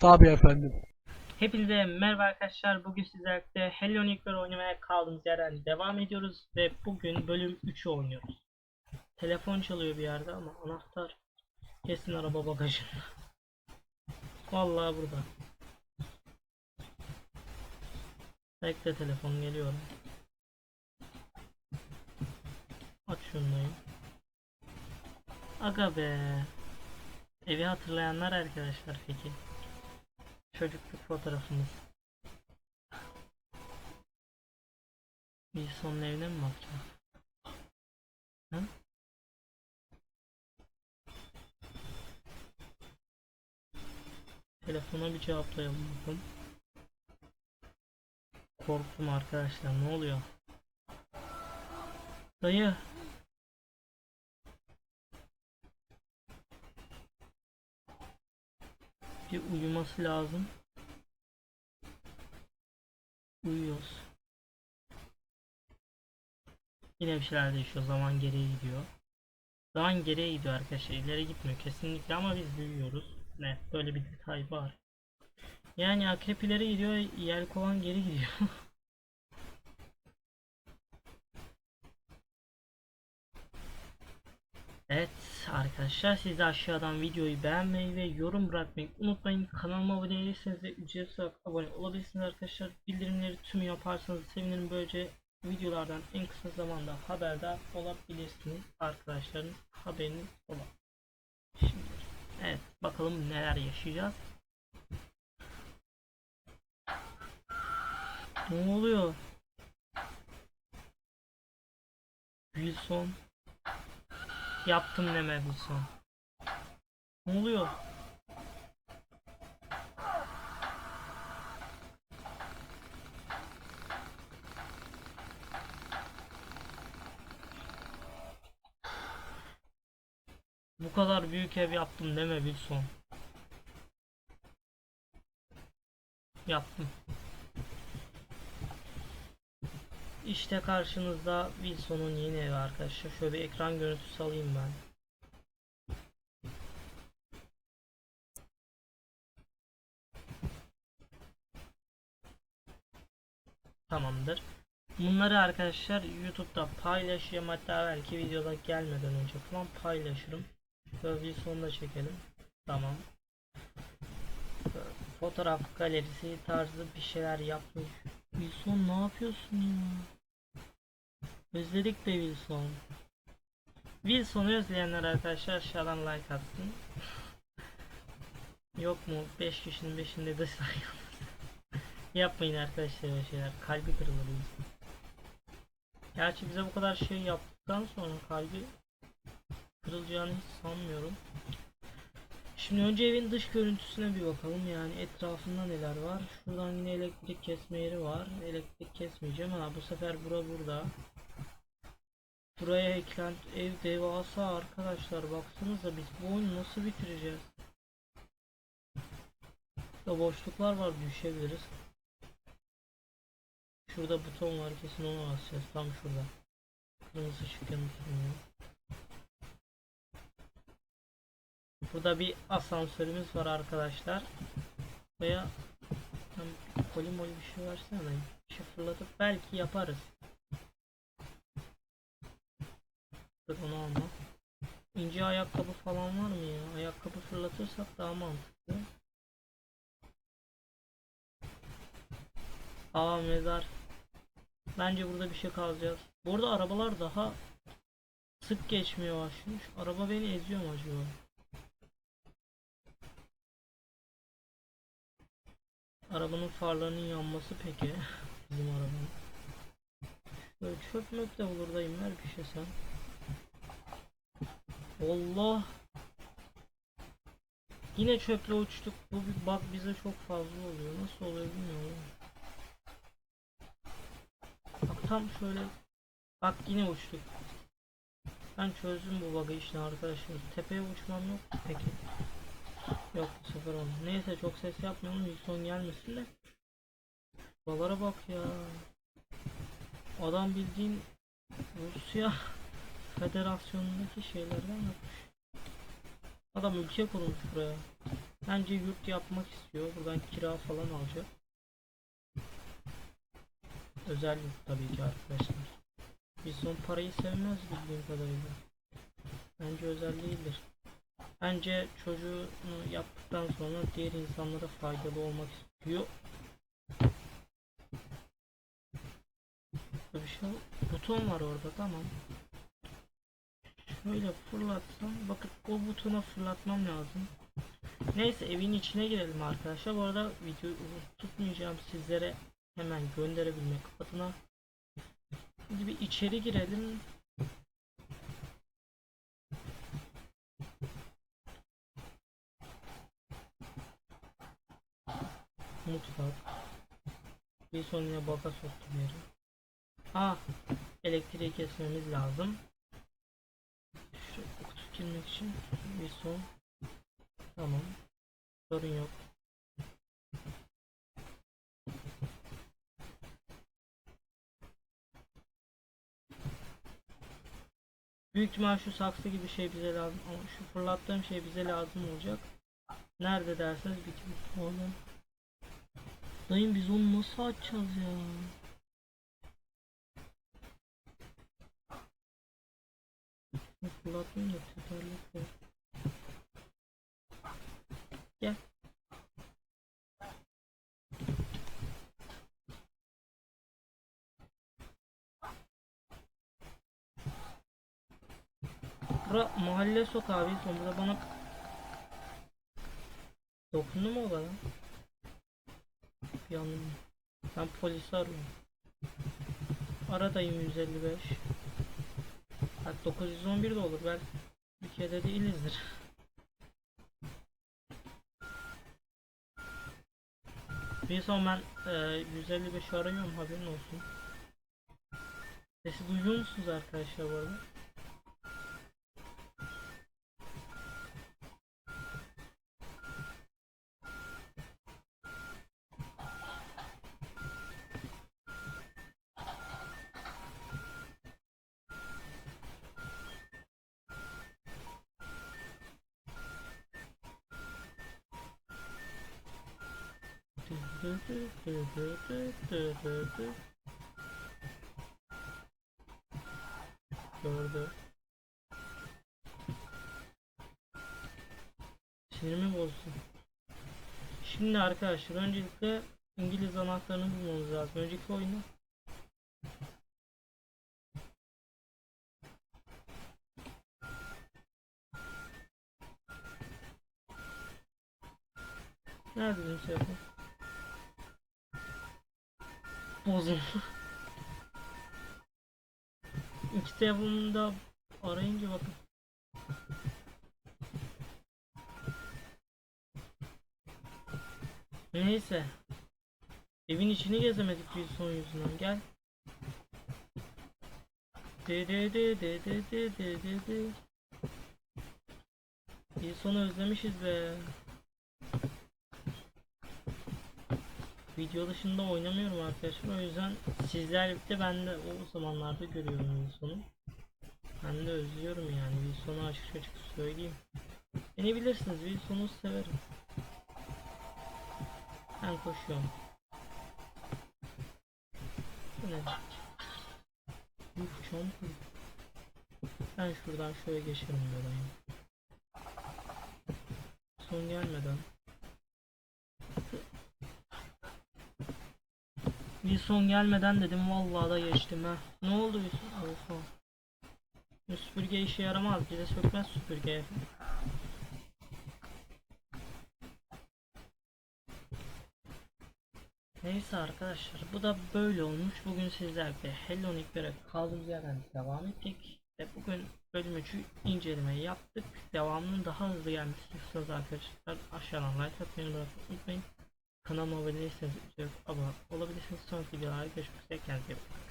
Tabii efendim. Hepinize merhaba arkadaşlar. Bugün sizlerle Hello Neighbor oynamaya kaldığımız yerden devam ediyoruz ve bugün bölüm 3'ü oynuyoruz. Telefon çalıyor bir yerde ama anahtar kesin araba bagajında. Vallahi burada. Bekle telefon geliyorum. Aç şunu. Aga be. Evi hatırlayanlar arkadaşlar peki. Çocukluk fotoğrafımız. Wilson'un evine mi bakacağım? Hı? Telefona bir cevaplayalım bakalım. Korktum arkadaşlar ne oluyor? Dayı. Bir uyuması lazım. Uyuyoruz. Yine bir şeyler değişiyor. Zaman geriye gidiyor. Zaman geriye gidiyor arkadaşlar. İleri gitmiyor kesinlikle ama biz büyüyoruz. Ne? Böyle bir detay var. Yani akrep ileri gidiyor, yelkovan geri gidiyor. Evet arkadaşlar siz de aşağıdan videoyu beğenmeyi ve yorum bırakmayı unutmayın. Kanalıma abone değilseniz de ücretsiz olarak abone olabilirsiniz arkadaşlar. Bildirimleri tüm yaparsanız sevinirim. Böylece videolardan en kısa zamanda haberdar olabilirsiniz. Arkadaşların haberiniz ola. Şimdi evet bakalım neler yaşayacağız. Ne oluyor? Wilson Yaptım deme Wilson. Ne oluyor? Bu kadar büyük ev yaptım deme Wilson. Yaptım. İşte karşınızda Wilson'un yeni evi arkadaşlar. Şöyle bir ekran görüntüsü alayım ben. Tamamdır. Bunları arkadaşlar YouTube'da paylaşacağım. Hatta belki videoda gelmeden önce falan paylaşırım. Şöyle Wilson'u da çekelim. Tamam. Fotoğraf galerisi tarzı bir şeyler yapmış. Wilson ne yapıyorsun ya? Özledik be Wilson. Wilson'u özleyenler arkadaşlar aşağıdan like atsın. Yok mu? 5 kişinin 5'inde de sayı. Yapmayın arkadaşlar öyle şeyler. Kalbi kırılır Wilson. Gerçi bize bu kadar şey yaptıktan sonra kalbi kırılacağını hiç sanmıyorum. Şimdi önce evin dış görüntüsüne bir bakalım yani etrafında neler var. Şuradan yine elektrik kesme yeri var. Elektrik kesmeyeceğim ama bu sefer bura burada. Buraya eklent ev devasa arkadaşlar baksanıza biz bu oyunu nasıl bitireceğiz? Burada boşluklar var düşebiliriz. Şurada buton var kesin onu basacağız tam şurada. Kırmızı ışık yanıtlanıyor. Burada bir asansörümüz var arkadaşlar. Veya tam koli moli bir şey versene. Bir şey fırlatıp belki yaparız. Dur onu alma. İnce ayakkabı falan var mı ya? Ayakkabı fırlatırsak daha mantıklı. Aa mezar. Bence burada bir şey kalacağız. Burada arabalar daha sık geçmeye başlamış. Araba beni eziyor mu acaba? Arabanın farlarının yanması peki. Bizim arabanın. Böyle çöp möp de olur dayım ver bir şey sen. Allah. Yine çöple uçtuk. Bu bir bug bize çok fazla oluyor. Nasıl oluyor bilmiyorum. Bak tam şöyle. Bak yine uçtuk. Ben çözdüm bu bug'ı işte arkadaşlar. Tepeye uçmam yok peki. Yok bu sefer oldu. Neyse çok ses yapmayalım. Bir son gelmesin de. Balara bak ya. Adam bildiğin Rusya Federasyonu'ndaki şeylerden yapmış. Adam ülke kurmuş buraya. Bence yurt yapmak istiyor. Buradan kira falan alacak. Özel yurt tabii ki arkadaşlar. Biz son parayı sevmez bildiğim kadarıyla. Bence özel değildir. Bence çocuğunu yaptıktan sonra diğer insanlara faydalı olmak istiyor. Bir şey buton var orada tamam. Şöyle fırlatsam bakın o butona fırlatmam lazım. Neyse evin içine girelim arkadaşlar. Bu arada videoyu tutmayacağım sizlere hemen gönderebilmek adına. Şimdi bir içeri girelim. Mutfak. Bir son yine baga soktu bir yere. Ah, elektriği kesmemiz lazım. Girmek için bir son. Tamam. Sorun yok. Büyük ihtimal şu saksı gibi şey bize lazım ama şu fırlattığım şey bize lazım olacak. Nerede derseniz bir oğlum. Dayım biz onu nasıl açacağız ya? Fırlatmayayım da tekerlek var. Gel. Bura mahalle sokağı bir sonunda bana dokundu mu o bana? Bir anlamı. Ben polisi arıyorum. Aradayım 155. Bak 911 de olur belki Türkiye'de değilizdir. Bir son ben e, 155 arıyorum haberin olsun. Sesi duyuyor musunuz arkadaşlar bu arada? Gördü. Sinirimi bozsun. Şimdi arkadaşlar öncelikle İngiliz anahtarını bulmamız lazım. Önceki oyunu Bozuldu. İki telefonumu da arayınca bakın. Neyse. Evin içini gezemedik bir son yüzünden. Gel. De de de de de de de de de. Bir sonu özlemişiz be. Video dışında oynamıyorum arkadaşlar. O yüzden sizlerle birlikte ben de o zamanlarda görüyorum sonu. Ben de özlüyorum yani sonu açık açık söyleyeyim. Beni bilirsiniz sonu severim. Ben koşuyorum. Ne? Yuh çamur. Ben şuradan şöyle geçerim yolayım. Son gelmeden. Bir son gelmeden dedim vallahi da geçtim ha. Ne oldu bir son? Oha. Bu süpürge işe yaramaz. Bize sökmez süpürge. Neyse arkadaşlar bu da böyle olmuş. Bugün sizlerle Hello Nick'lere kaldığımız yerden devam ettik. Ve bugün bölüm 3'ü incelemeyi yaptık. Devamının daha hızlı gelmesini istiyorsanız arkadaşlar aşağıdan like atmayı unutmayın. Kanalıma abone değilseniz abone olabilirsiniz. Sonraki videolarda görüşmek üzere. Kendinize iyi bakın.